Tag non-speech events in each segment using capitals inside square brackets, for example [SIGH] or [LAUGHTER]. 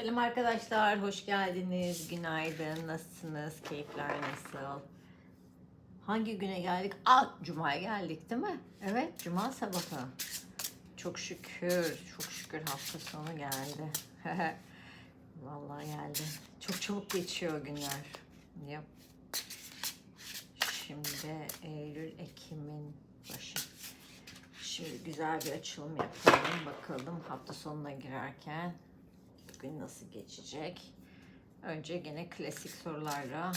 Selam arkadaşlar, hoş geldiniz. Günaydın, nasılsınız? Keyifler nasıl? Hangi güne geldik? Aa, Cuma'ya geldik değil mi? Evet, Cuma sabahı. Çok şükür, çok şükür hafta sonu geldi. [LAUGHS] Vallahi geldi. Çok çabuk geçiyor günler. Yap. Şimdi Eylül, Ekim'in başı. Şimdi güzel bir açılım yapalım. Bakalım hafta sonuna girerken bugün nasıl geçecek? Önce gene klasik sorularla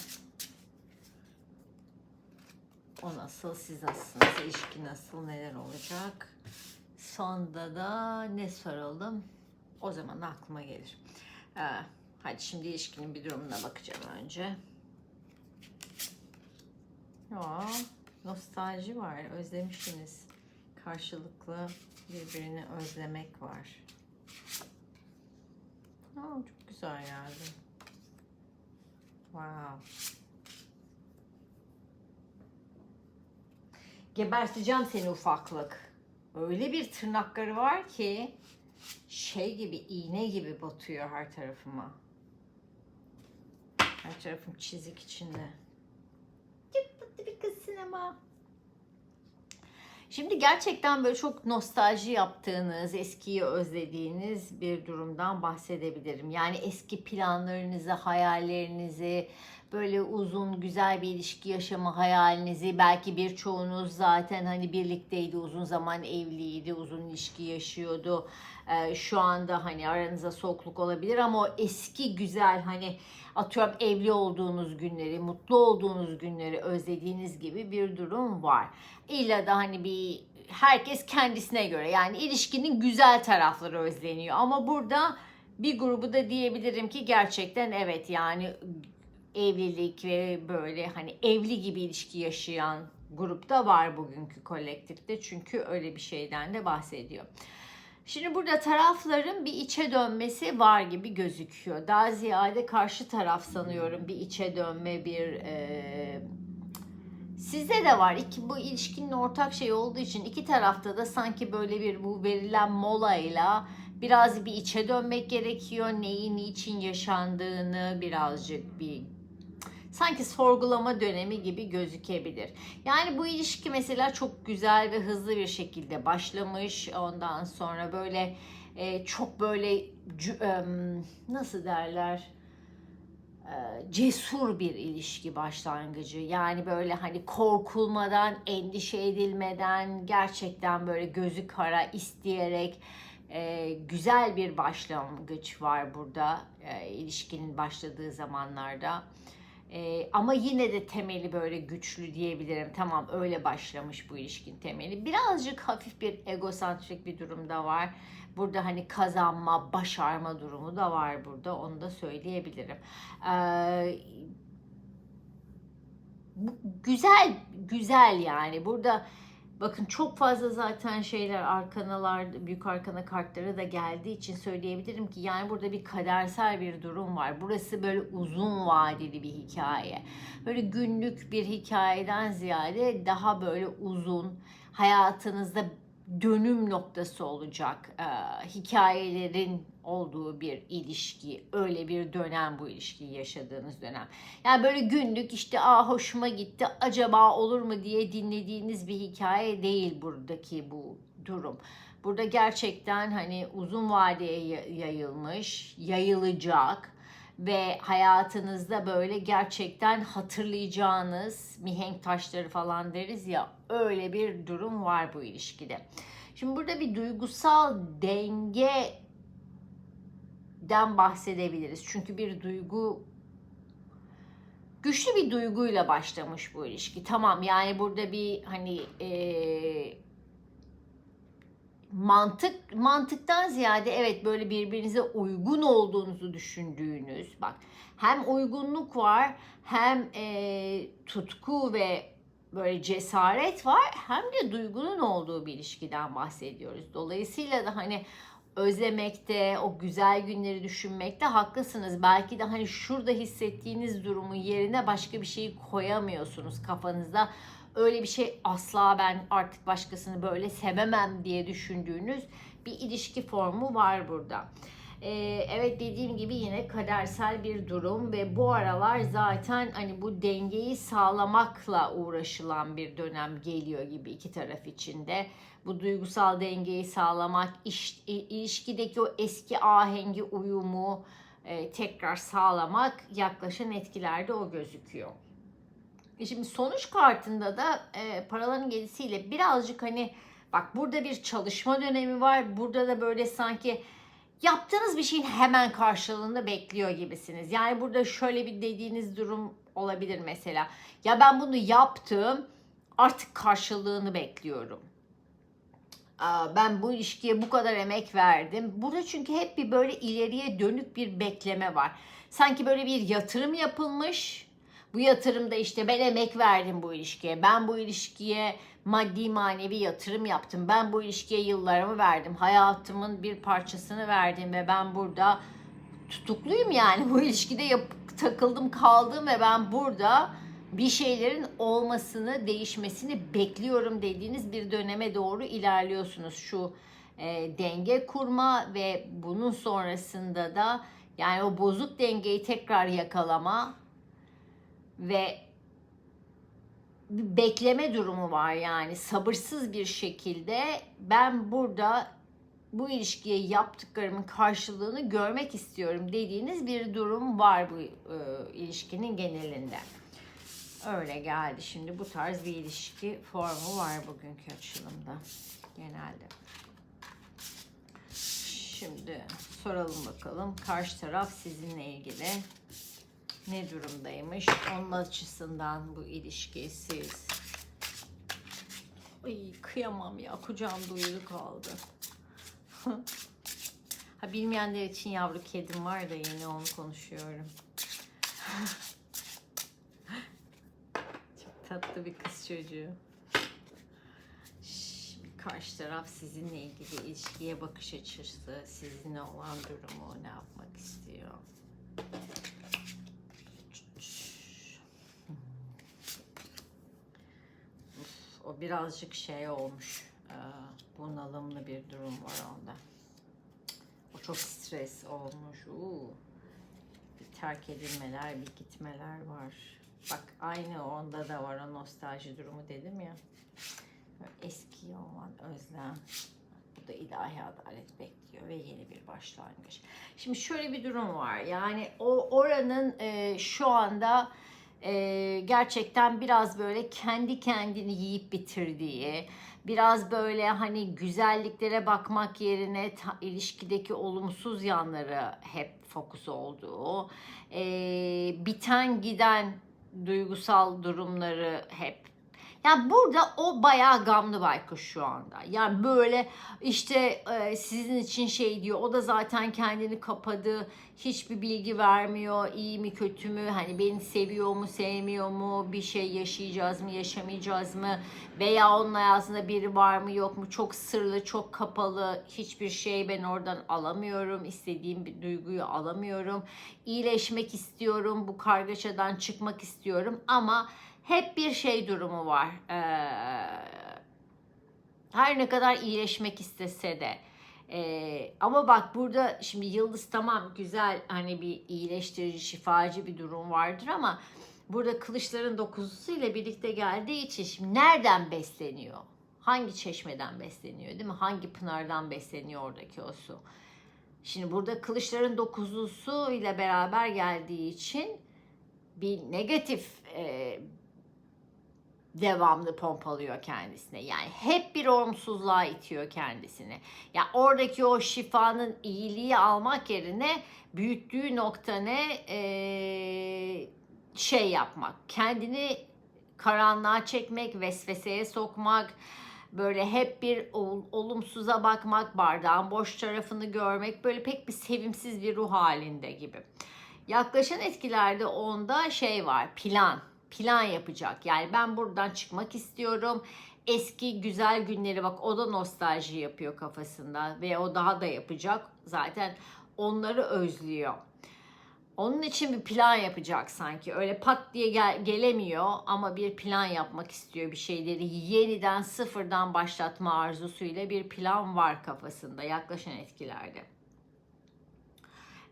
o nasıl, siz nasılsınız, ilişki nasıl, neler olacak? Sonda da ne soralım? O zaman aklıma gelir. Ee, hadi şimdi ilişkinin bir durumuna bakacağım önce. Ya, nostalji var, özlemişsiniz. Karşılıklı birbirini özlemek var. Aa, çok güzel geldi. Wow. Geberteceğim seni ufaklık. Öyle bir tırnakları var ki şey gibi iğne gibi batıyor her tarafıma. Her tarafım çizik içinde. Çok tatlı bir kızsın ama. Şimdi gerçekten böyle çok nostalji yaptığınız, eskiyi özlediğiniz bir durumdan bahsedebilirim. Yani eski planlarınızı, hayallerinizi, böyle uzun güzel bir ilişki yaşama hayalinizi, belki birçoğunuz zaten hani birlikteydi, uzun zaman evliydi, uzun ilişki yaşıyordu. Ee, şu anda hani aranıza soğukluk olabilir ama o eski güzel hani atıyorum evli olduğunuz günleri, mutlu olduğunuz günleri özlediğiniz gibi bir durum var. İlla da hani bir herkes kendisine göre yani ilişkinin güzel tarafları özleniyor ama burada bir grubu da diyebilirim ki gerçekten evet yani evlilik ve böyle hani evli gibi ilişki yaşayan grupta var bugünkü kolektifte çünkü öyle bir şeyden de bahsediyor. Şimdi burada tarafların bir içe dönmesi var gibi gözüküyor. Daha ziyade karşı taraf sanıyorum bir içe dönme, bir e, sizde de var. İki, bu ilişkinin ortak şey olduğu için iki tarafta da sanki böyle bir bu verilen molayla biraz bir içe dönmek gerekiyor. Neyi niçin yaşandığını birazcık bir sanki sorgulama dönemi gibi gözükebilir. Yani bu ilişki mesela çok güzel ve hızlı bir şekilde başlamış. Ondan sonra böyle e, çok böyle em, nasıl derler? E, cesur bir ilişki başlangıcı. Yani böyle hani korkulmadan, endişe edilmeden gerçekten böyle gözü kara isteyerek e, güzel bir başlangıç var burada e, ilişkinin başladığı zamanlarda. Ee, ama yine de temeli böyle güçlü diyebilirim. Tamam öyle başlamış bu ilişkin temeli. Birazcık hafif bir egosantrik bir durum da var. Burada hani kazanma, başarma durumu da var burada. Onu da söyleyebilirim. Ee, bu güzel, güzel yani. Burada Bakın çok fazla zaten şeyler arkanalar, büyük arkana kartları da geldiği için söyleyebilirim ki yani burada bir kadersel bir durum var. Burası böyle uzun vadeli bir hikaye. Böyle günlük bir hikayeden ziyade daha böyle uzun hayatınızda dönüm noktası olacak e, hikayelerin olduğu bir ilişki, öyle bir dönem bu ilişkiyi yaşadığınız dönem. Yani böyle günlük işte aa hoşuma gitti, acaba olur mu diye dinlediğiniz bir hikaye değil buradaki bu durum. Burada gerçekten hani uzun vadeye yayılmış, yayılacak ve hayatınızda böyle gerçekten hatırlayacağınız mihenk taşları falan deriz ya öyle bir durum var bu ilişkide. Şimdi burada bir duygusal denge den bahsedebiliriz. Çünkü bir duygu güçlü bir duyguyla başlamış bu ilişki. Tamam yani burada bir hani e, mantık mantıktan ziyade evet böyle birbirinize uygun olduğunuzu düşündüğünüz bak hem uygunluk var hem e, tutku ve böyle cesaret var hem de duygunun olduğu bir ilişkiden bahsediyoruz. Dolayısıyla da hani özlemekte, o güzel günleri düşünmekte haklısınız. Belki de hani şurada hissettiğiniz durumun yerine başka bir şeyi koyamıyorsunuz kafanızda. Öyle bir şey asla ben artık başkasını böyle sevemem diye düşündüğünüz bir ilişki formu var burada. Ee, evet dediğim gibi yine kadersel bir durum ve bu aralar zaten hani bu dengeyi sağlamakla uğraşılan bir dönem geliyor gibi iki taraf içinde. Bu duygusal dengeyi sağlamak, iş, ilişkideki o eski ahengi, uyumu e, tekrar sağlamak yaklaşan etkilerde o gözüküyor. E Şimdi sonuç kartında da e, paraların gelisiyle birazcık hani bak burada bir çalışma dönemi var. Burada da böyle sanki yaptığınız bir şeyin hemen karşılığını bekliyor gibisiniz. Yani burada şöyle bir dediğiniz durum olabilir mesela. Ya ben bunu yaptım artık karşılığını bekliyorum. Ben bu ilişkiye bu kadar emek verdim. Burada çünkü hep bir böyle ileriye dönük bir bekleme var. Sanki böyle bir yatırım yapılmış. Bu yatırımda işte ben emek verdim bu ilişkiye. Ben bu ilişkiye maddi manevi yatırım yaptım. Ben bu ilişkiye yıllarımı verdim. Hayatımın bir parçasını verdim ve ben burada tutukluyum yani. [LAUGHS] Bu ilişkide yap- takıldım kaldım ve ben burada bir şeylerin olmasını, değişmesini bekliyorum dediğiniz bir döneme doğru ilerliyorsunuz. Şu e, denge kurma ve bunun sonrasında da yani o bozuk dengeyi tekrar yakalama ve bir bekleme durumu var yani sabırsız bir şekilde ben burada bu ilişkiye yaptıklarımın karşılığını görmek istiyorum dediğiniz bir durum var bu e, ilişkinin genelinde. Öyle geldi. Şimdi bu tarz bir ilişki formu var bugünkü açılımda genelde. Şimdi soralım bakalım karşı taraf sizinle ilgili ne durumdaymış? Onun açısından bu ilişki siz. Ay kıyamam ya kucağımda uyudu kaldı. [LAUGHS] ha bilmeyenler için yavru kedim var da yeni onu konuşuyorum. [LAUGHS] Çok tatlı bir kız çocuğu. Şimdi karşı taraf sizinle ilgili ilişkiye bakış açısı, sizinle olan durumu ne yapmak istiyor? Birazcık şey olmuş. e, Bunalımlı bir durum var onda. O çok stres olmuş. Uu. Bir terk edilmeler, bir gitmeler var. Bak aynı onda da var o nostalji durumu dedim ya. Eski olan özlem. Bu da ilahi adalet bekliyor ve yeni bir başlangıç. Şimdi şöyle bir durum var. Yani o oranın e, şu anda e, gerçekten biraz böyle kendi kendini yiyip bitirdiği, biraz böyle hani güzelliklere bakmak yerine ta- ilişkideki olumsuz yanları hep fokus olduğu, e, biten giden duygusal durumları hep yani burada o bayağı gamlı baykuş şu anda. Yani böyle işte e, sizin için şey diyor. O da zaten kendini kapadı. Hiçbir bilgi vermiyor. iyi mi kötü mü? Hani beni seviyor mu sevmiyor mu? Bir şey yaşayacağız mı yaşamayacağız mı? Veya onun hayatında biri var mı yok mu? Çok sırlı, çok kapalı. Hiçbir şey ben oradan alamıyorum. İstediğim bir duyguyu alamıyorum. İyileşmek istiyorum. Bu kargaşadan çıkmak istiyorum. Ama hep bir şey durumu var. Ee, her ne kadar iyileşmek istese de. Ee, ama bak burada şimdi yıldız tamam güzel hani bir iyileştirici, şifacı bir durum vardır ama burada kılıçların dokuzusu ile birlikte geldiği için şimdi nereden besleniyor? Hangi çeşmeden besleniyor değil mi? Hangi pınardan besleniyor oradaki o su? Şimdi burada kılıçların dokuzusu ile beraber geldiği için bir negatif e, devamlı pompalıyor kendisine. Yani hep bir olumsuzluğa itiyor kendisini. Ya oradaki o şifanın iyiliği almak yerine büyüttüğü nokta ne? Ee, şey yapmak. Kendini karanlığa çekmek, vesveseye sokmak, böyle hep bir ol- olumsuza bakmak, bardağın boş tarafını görmek, böyle pek bir sevimsiz bir ruh halinde gibi. Yaklaşan etkilerde onda şey var, plan. Plan yapacak. Yani ben buradan çıkmak istiyorum. Eski güzel günleri bak o da nostalji yapıyor kafasında ve o daha da yapacak. Zaten onları özlüyor. Onun için bir plan yapacak sanki. Öyle pat diye gel- gelemiyor ama bir plan yapmak istiyor. Bir şeyleri yeniden sıfırdan başlatma arzusuyla bir plan var kafasında yaklaşan etkilerde.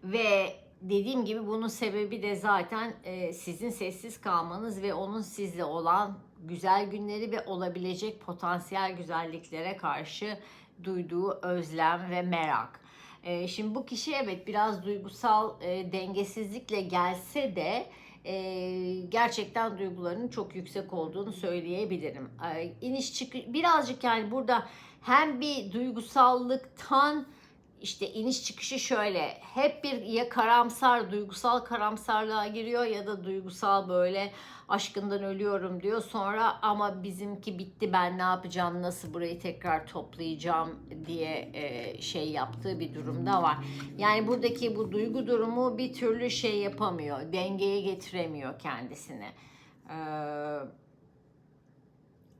Ve dediğim gibi bunun sebebi de zaten e, sizin sessiz kalmanız ve onun sizle olan güzel günleri ve olabilecek potansiyel güzelliklere karşı duyduğu özlem ve merak. E, şimdi bu kişi evet biraz duygusal e, dengesizlikle gelse de e, gerçekten duygularının çok yüksek olduğunu söyleyebilirim. E, iniş çıkış birazcık yani burada hem bir duygusallıktan işte iniş çıkışı şöyle hep bir ya karamsar duygusal karamsarlığa giriyor ya da duygusal böyle aşkından ölüyorum diyor sonra ama bizimki bitti ben ne yapacağım nasıl burayı tekrar toplayacağım diye e, şey yaptığı bir durumda var. Yani buradaki bu duygu durumu bir türlü şey yapamıyor dengeye getiremiyor kendisini. Ee,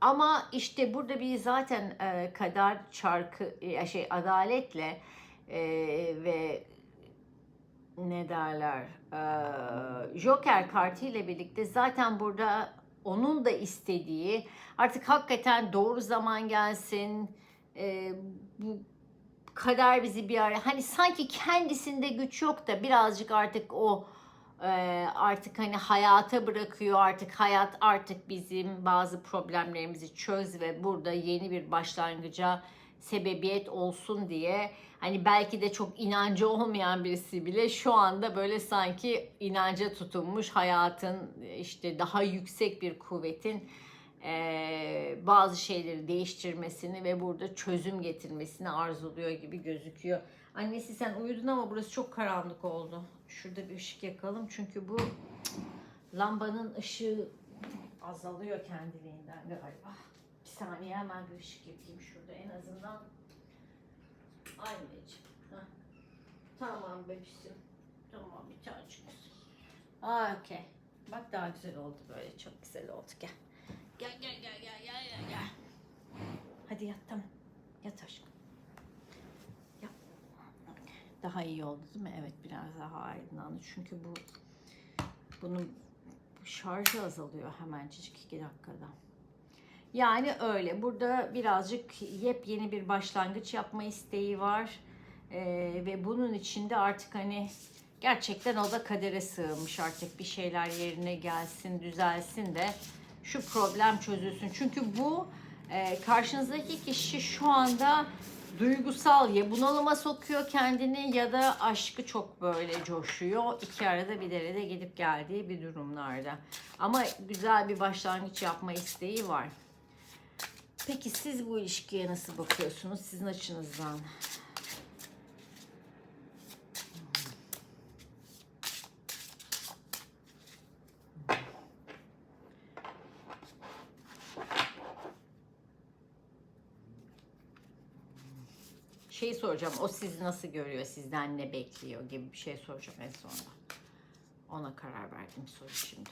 ama işte burada bir zaten e, kader çarkı e, şey adaletle e, ve ne derler? E, Joker kartı ile birlikte zaten burada onun da istediği artık hakikaten doğru zaman gelsin e, bu kader bizi bir araya hani sanki kendisinde güç yok da birazcık artık o e, artık hani hayata bırakıyor artık hayat artık bizim bazı problemlerimizi çöz ve burada yeni bir başlangıca sebebiyet olsun diye hani belki de çok inancı olmayan birisi bile şu anda böyle sanki inanca tutunmuş hayatın işte daha yüksek bir kuvvetin e, bazı şeyleri değiştirmesini ve burada çözüm getirmesini arzuluyor gibi gözüküyor. Annesi sen uyudun ama burası çok karanlık oldu. Şurada bir ışık yakalım çünkü bu lambanın ışığı azalıyor kendiliğinden galiba. Saniye hemen bir ışık yakayım şurada en azından. Anneciğim. heh. Tamam bebişim. Tamam bir tanecik. Aa okey. Bak daha güzel oldu böyle. Çok güzel oldu. Gel. Gel gel gel gel gel gel gel. Hadi yat tamam. Yat aşkım. Yap. Daha iyi oldu değil mi? Evet biraz daha aydınlandı. Çünkü bu bunun bu şarjı azalıyor hemencik iki dakikada. Yani öyle. Burada birazcık yepyeni bir başlangıç yapma isteği var. Ee, ve bunun içinde artık hani gerçekten o da kadere sığmış artık bir şeyler yerine gelsin, düzelsin de şu problem çözülsün. Çünkü bu e, karşınızdaki kişi şu anda duygusal ya bunalıma sokuyor kendini ya da aşkı çok böyle coşuyor. İki arada bir derede gidip geldiği bir durumlarda. Ama güzel bir başlangıç yapma isteği var. Peki siz bu ilişkiye nasıl bakıyorsunuz sizin açınızdan? Şey soracağım, o sizi nasıl görüyor, sizden ne bekliyor gibi bir şey soracağım en sonunda. Ona karar verdim soru şimdi.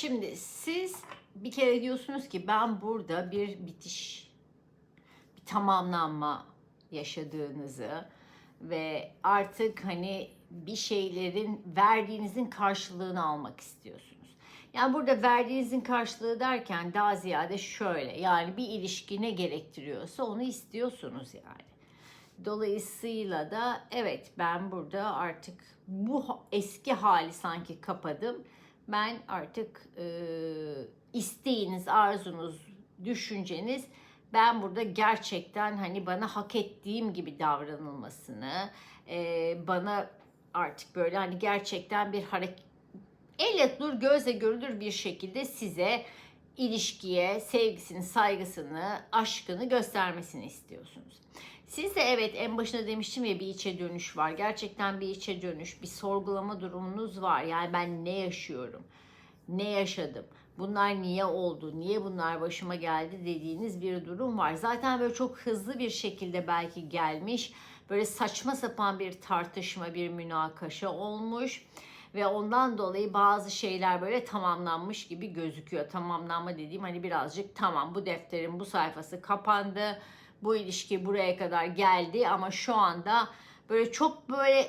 Şimdi siz bir kere diyorsunuz ki ben burada bir bitiş, bir tamamlanma yaşadığınızı ve artık hani bir şeylerin verdiğinizin karşılığını almak istiyorsunuz. Yani burada verdiğinizin karşılığı derken daha ziyade şöyle yani bir ilişki ne gerektiriyorsa onu istiyorsunuz yani. Dolayısıyla da evet ben burada artık bu eski hali sanki kapadım ben artık e, isteğiniz, arzunuz, düşünceniz ben burada gerçekten hani bana hak ettiğim gibi davranılmasını, e, bana artık böyle hani gerçekten bir hareket elle dur gözle görülür bir şekilde size ilişkiye sevgisini, saygısını, aşkını göstermesini istiyorsunuz. Siz de evet en başında demiştim ya bir içe dönüş var. Gerçekten bir içe dönüş, bir sorgulama durumunuz var. Yani ben ne yaşıyorum? Ne yaşadım? Bunlar niye oldu? Niye bunlar başıma geldi dediğiniz bir durum var. Zaten böyle çok hızlı bir şekilde belki gelmiş. Böyle saçma sapan bir tartışma, bir münakaşa olmuş. ve ondan dolayı bazı şeyler böyle tamamlanmış gibi gözüküyor. Tamamlanma dediğim hani birazcık tamam bu defterin bu sayfası kapandı. Bu ilişki buraya kadar geldi ama şu anda böyle çok böyle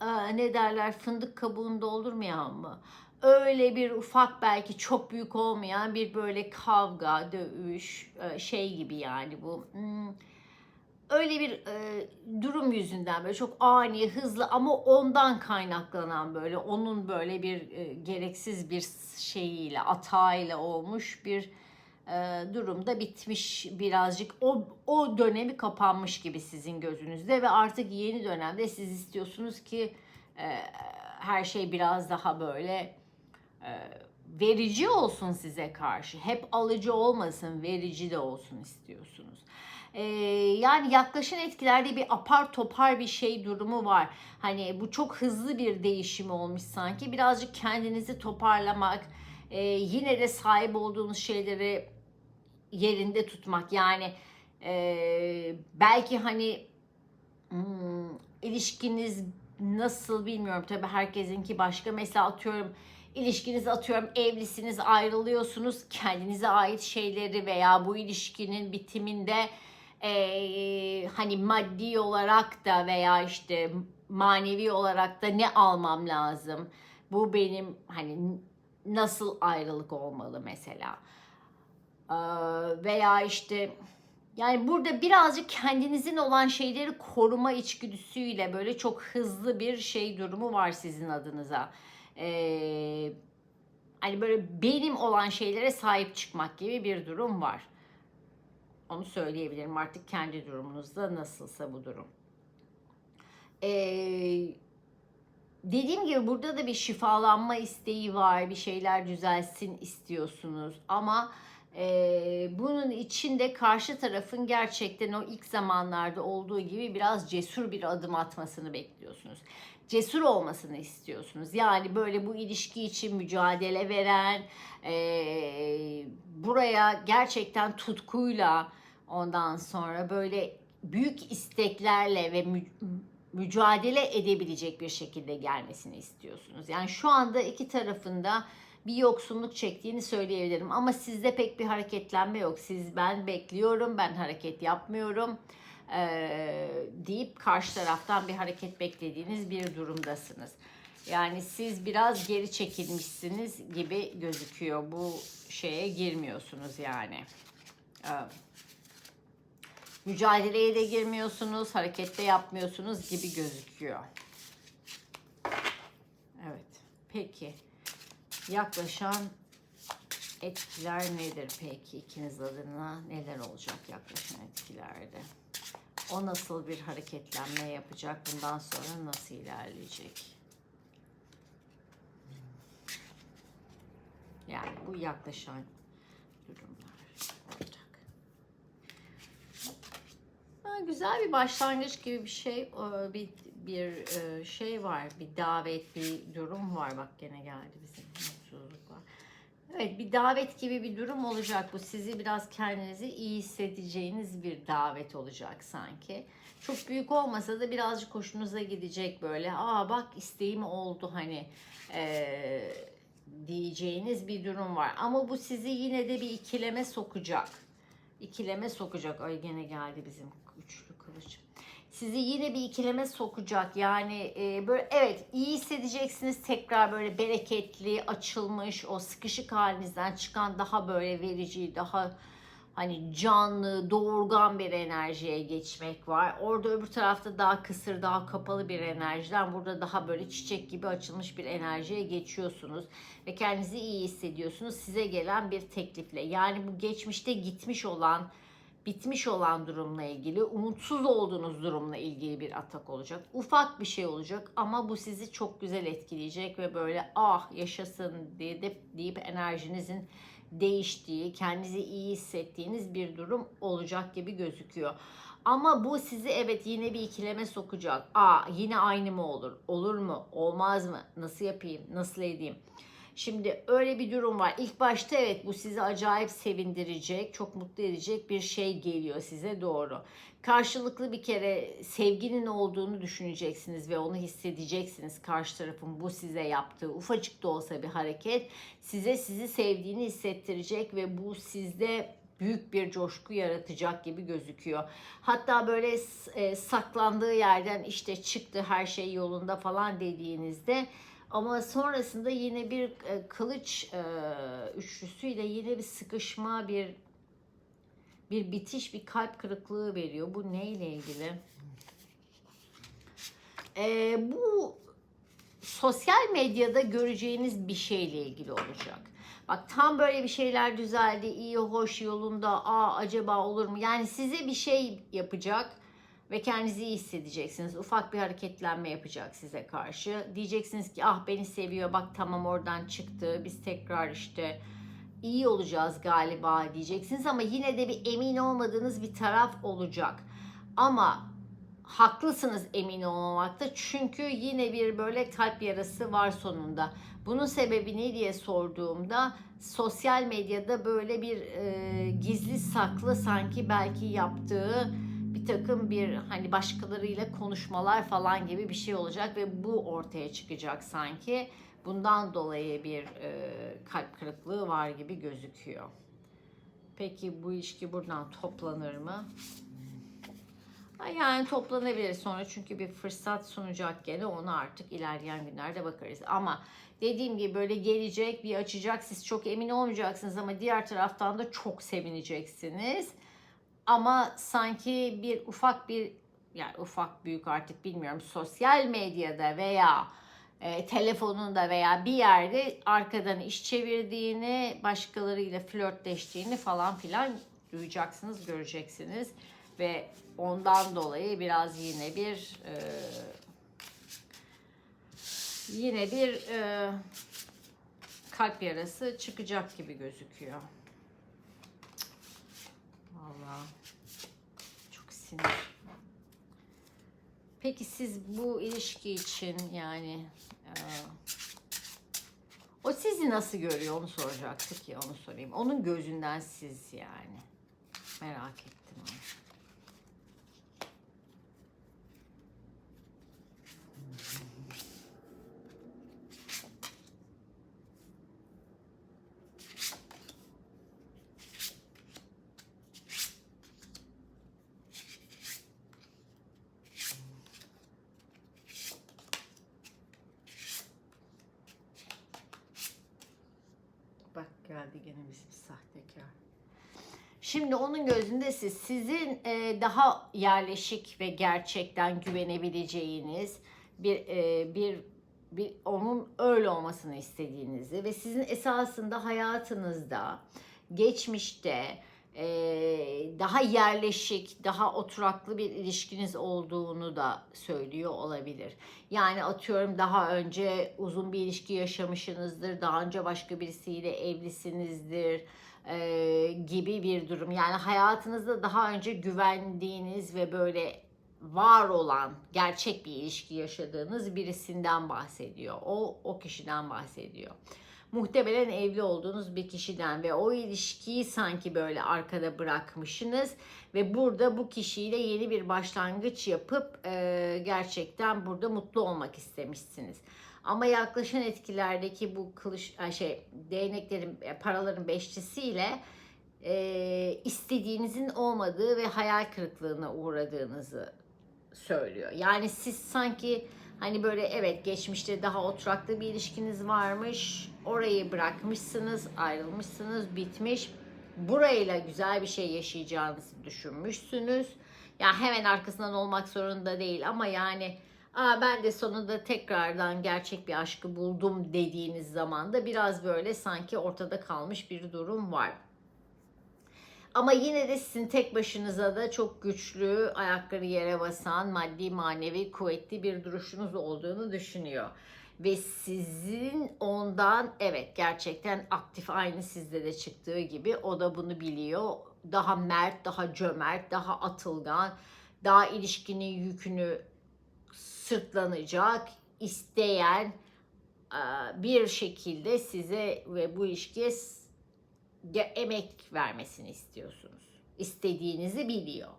e, ne derler fındık kabuğunu doldurmayan mı? Öyle bir ufak belki çok büyük olmayan bir böyle kavga, dövüş e, şey gibi yani bu. Hmm, öyle bir e, durum yüzünden böyle çok ani, hızlı ama ondan kaynaklanan böyle onun böyle bir e, gereksiz bir şeyiyle, atağıyla olmuş bir durumda bitmiş birazcık o o dönemi kapanmış gibi sizin gözünüzde ve artık yeni dönemde siz istiyorsunuz ki e, her şey biraz daha böyle e, verici olsun size karşı. Hep alıcı olmasın, verici de olsun istiyorsunuz. E, yani yaklaşan etkilerde bir apar topar bir şey durumu var. Hani bu çok hızlı bir değişim olmuş sanki. Birazcık kendinizi toparlamak, e, yine de sahip olduğunuz şeyleri yerinde tutmak. Yani e, belki hani hmm, ilişkiniz nasıl bilmiyorum tabii herkesinki başka. Mesela atıyorum ilişkinizi atıyorum evlisiniz ayrılıyorsunuz kendinize ait şeyleri veya bu ilişkinin bitiminde e, hani maddi olarak da veya işte manevi olarak da ne almam lazım bu benim hani nasıl ayrılık olmalı mesela veya işte yani burada birazcık kendinizin olan şeyleri koruma içgüdüsüyle böyle çok hızlı bir şey durumu var sizin adınıza. Ee, hani böyle benim olan şeylere sahip çıkmak gibi bir durum var. Onu söyleyebilirim artık kendi durumunuzda nasılsa bu durum. Ee, dediğim gibi burada da bir şifalanma isteği var. Bir şeyler düzelsin istiyorsunuz. Ama ee, bunun içinde karşı tarafın gerçekten o ilk zamanlarda olduğu gibi biraz cesur bir adım atmasını bekliyorsunuz. Cesur olmasını istiyorsunuz. Yani böyle bu ilişki için mücadele veren, e, buraya gerçekten tutkuyla ondan sonra böyle büyük isteklerle ve mü, mücadele edebilecek bir şekilde gelmesini istiyorsunuz. Yani şu anda iki tarafında bir yoksunluk çektiğini söyleyebilirim. Ama sizde pek bir hareketlenme yok. Siz ben bekliyorum, ben hareket yapmıyorum ee, deyip karşı taraftan bir hareket beklediğiniz bir durumdasınız. Yani siz biraz geri çekilmişsiniz gibi gözüküyor. Bu şeye girmiyorsunuz yani. Mücadeleye de girmiyorsunuz, harekette yapmıyorsunuz gibi gözüküyor. Evet. Peki yaklaşan etkiler nedir peki ikiniz adına neler olacak yaklaşan etkilerde? O nasıl bir hareketlenme yapacak? Bundan sonra nasıl ilerleyecek? Yani bu yaklaşan durumlar olacak. Ha, güzel bir başlangıç gibi bir şey, bir bir şey var, bir davet, bir durum var. Bak gene geldi bizim Evet bir davet gibi bir durum olacak bu. Sizi biraz kendinizi iyi hissedeceğiniz bir davet olacak sanki. Çok büyük olmasa da birazcık hoşunuza gidecek böyle. Aa bak isteğim oldu hani ee, diyeceğiniz bir durum var. Ama bu sizi yine de bir ikileme sokacak. İkileme sokacak. Ay gene geldi bizim üçlü kılıç sizi yine bir ikileme sokacak. Yani e, böyle evet iyi hissedeceksiniz tekrar böyle bereketli, açılmış, o sıkışık halinizden çıkan daha böyle verici, daha hani canlı, doğurgan bir enerjiye geçmek var. Orada öbür tarafta daha kısır, daha kapalı bir enerjiden burada daha böyle çiçek gibi açılmış bir enerjiye geçiyorsunuz ve kendinizi iyi hissediyorsunuz. Size gelen bir teklifle. Yani bu geçmişte gitmiş olan bitmiş olan durumla ilgili, umutsuz olduğunuz durumla ilgili bir atak olacak. Ufak bir şey olacak ama bu sizi çok güzel etkileyecek ve böyle ah yaşasın diye de, deyip enerjinizin değiştiği, kendinizi iyi hissettiğiniz bir durum olacak gibi gözüküyor. Ama bu sizi evet yine bir ikileme sokacak. Aa yine aynı mı olur? Olur mu? Olmaz mı? Nasıl yapayım? Nasıl edeyim? Şimdi öyle bir durum var. İlk başta evet bu sizi acayip sevindirecek, çok mutlu edecek bir şey geliyor size doğru. Karşılıklı bir kere sevginin olduğunu düşüneceksiniz ve onu hissedeceksiniz. Karşı tarafın bu size yaptığı ufacık da olsa bir hareket size sizi sevdiğini hissettirecek ve bu sizde büyük bir coşku yaratacak gibi gözüküyor. Hatta böyle e, saklandığı yerden işte çıktı her şey yolunda falan dediğinizde ama sonrasında yine bir e, kılıç e, üçlüsüyle yine bir sıkışma, bir bir bitiş, bir kalp kırıklığı veriyor. Bu neyle ilgili? E, bu sosyal medyada göreceğiniz bir şeyle ilgili olacak. Bak tam böyle bir şeyler düzeldi, iyi, hoş, yolunda. Aa acaba olur mu? Yani size bir şey yapacak ve kendinizi iyi hissedeceksiniz. Ufak bir hareketlenme yapacak size karşı. Diyeceksiniz ki ah beni seviyor bak tamam oradan çıktı. Biz tekrar işte iyi olacağız galiba diyeceksiniz ama yine de bir emin olmadığınız bir taraf olacak. Ama haklısınız emin olmamakta çünkü yine bir böyle kalp yarası var sonunda. Bunun sebebi ne diye sorduğumda sosyal medyada böyle bir e, gizli saklı sanki belki yaptığı bir takım bir hani başkalarıyla konuşmalar falan gibi bir şey olacak ve bu ortaya çıkacak sanki. Bundan dolayı bir e, kalp kırıklığı var gibi gözüküyor. Peki bu ilişki buradan toplanır mı? Yani toplanabilir sonra çünkü bir fırsat sunacak gene ona artık ilerleyen günlerde bakarız. Ama dediğim gibi böyle gelecek bir açacak siz çok emin olmayacaksınız ama diğer taraftan da çok sevineceksiniz. Ama sanki bir ufak bir yani ufak büyük artık bilmiyorum sosyal medyada veya e, telefonunda veya bir yerde arkadan iş çevirdiğini, başkalarıyla flörtleştiğini falan filan duyacaksınız, göreceksiniz ve ondan dolayı biraz yine bir e, yine bir e, kalp yarası çıkacak gibi gözüküyor. Vallahi sinir. Peki siz bu ilişki için yani e, o sizi nasıl görüyor onu soracaktık ya onu sorayım. Onun gözünden siz yani. Merak ettim onu. Bak geldi gene bizim sahtekar. Şimdi onun siz, sizin e, daha yerleşik ve gerçekten güvenebileceğiniz bir e, bir bir onun öyle olmasını istediğinizi ve sizin esasında hayatınızda geçmişte e, daha yerleşik, daha oturaklı bir ilişkiniz olduğunu da söylüyor olabilir. Yani atıyorum daha önce uzun bir ilişki yaşamışsınızdır, daha önce başka birisiyle evlisinizdir e, gibi bir durum. Yani hayatınızda daha önce güvendiğiniz ve böyle var olan gerçek bir ilişki yaşadığınız birisinden bahsediyor. O o kişiden bahsediyor. Muhtemelen evli olduğunuz bir kişiden ve o ilişkiyi sanki böyle arkada bırakmışsınız ve burada bu kişiyle yeni bir başlangıç yapıp e, gerçekten burada mutlu olmak istemişsiniz. Ama yaklaşan etkilerdeki bu kılıç şey değneklerin e, paraların beşlisiyle e, istediğinizin olmadığı ve hayal kırıklığına uğradığınızı söylüyor. Yani siz sanki hani böyle evet geçmişte daha oturaklı bir ilişkiniz varmış. Orayı bırakmışsınız, ayrılmışsınız, bitmiş. Burayla güzel bir şey yaşayacağınızı düşünmüşsünüz. Ya hemen arkasından olmak zorunda değil ama yani Aa, ben de sonunda tekrardan gerçek bir aşkı buldum dediğiniz zaman da biraz böyle sanki ortada kalmış bir durum var. Ama yine de sizin tek başınıza da çok güçlü, ayakları yere basan, maddi manevi kuvvetli bir duruşunuz olduğunu düşünüyor. Ve sizin ondan evet gerçekten aktif aynı sizde de çıktığı gibi o da bunu biliyor. Daha mert, daha cömert, daha atılgan, daha ilişkinin yükünü sırtlanacak, isteyen, e, bir şekilde size ve bu ilişkiye emek vermesini istiyorsunuz. İstediğinizi biliyor.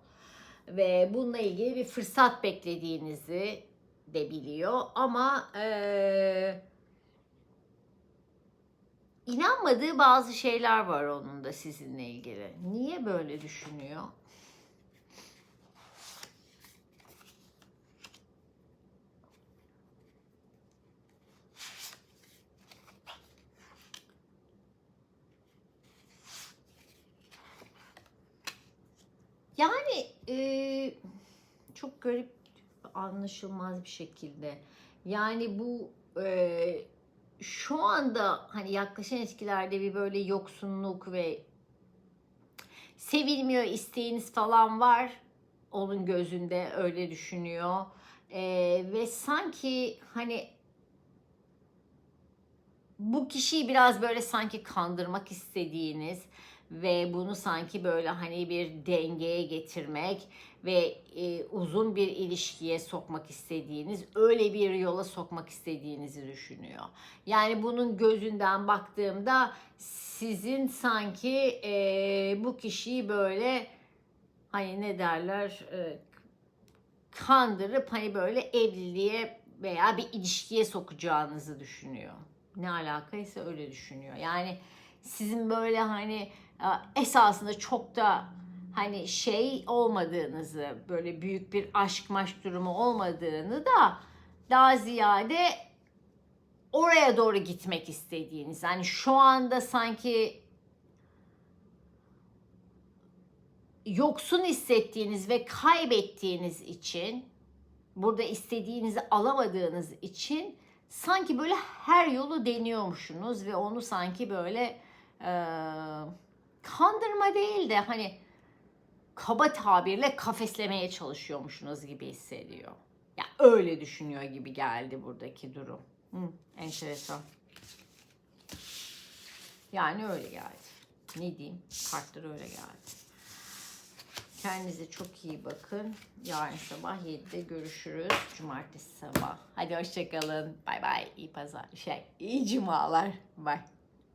Ve bununla ilgili bir fırsat beklediğinizi de biliyor. Ama e, inanmadığı bazı şeyler var onun da sizinle ilgili. Niye böyle düşünüyor? Yani e, çok garip, anlaşılmaz bir şekilde. Yani bu e, şu anda hani yaklaşan etkilerde bir böyle yoksunluk ve sevilmiyor isteğiniz falan var. Onun gözünde öyle düşünüyor. E, ve sanki hani bu kişiyi biraz böyle sanki kandırmak istediğiniz ve bunu sanki böyle hani bir dengeye getirmek ve e, uzun bir ilişkiye sokmak istediğiniz, öyle bir yola sokmak istediğinizi düşünüyor. Yani bunun gözünden baktığımda sizin sanki e, bu kişiyi böyle hani ne derler e, kandırıp hani böyle evliliğe veya bir ilişkiye sokacağınızı düşünüyor. Ne alakaysa öyle düşünüyor. Yani sizin böyle hani esasında çok da hani şey olmadığınızı, böyle büyük bir aşk maşk durumu olmadığını da daha ziyade oraya doğru gitmek istediğiniz. Yani şu anda sanki yoksun hissettiğiniz ve kaybettiğiniz için burada istediğinizi alamadığınız için sanki böyle her yolu deniyormuşsunuz ve onu sanki böyle e, kandırma değil de hani kaba tabirle kafeslemeye çalışıyormuşsunuz gibi hissediyor. Ya öyle düşünüyor gibi geldi buradaki durum. Hı, enteresan. Yani öyle geldi. Ne diyeyim? Kartlar öyle geldi. Kendinize çok iyi bakın. Yarın sabah 7'de görüşürüz. Cumartesi sabah. Hadi hoşçakalın. Bay bay. İyi pazar. Şey, iyi cumalar. Bye.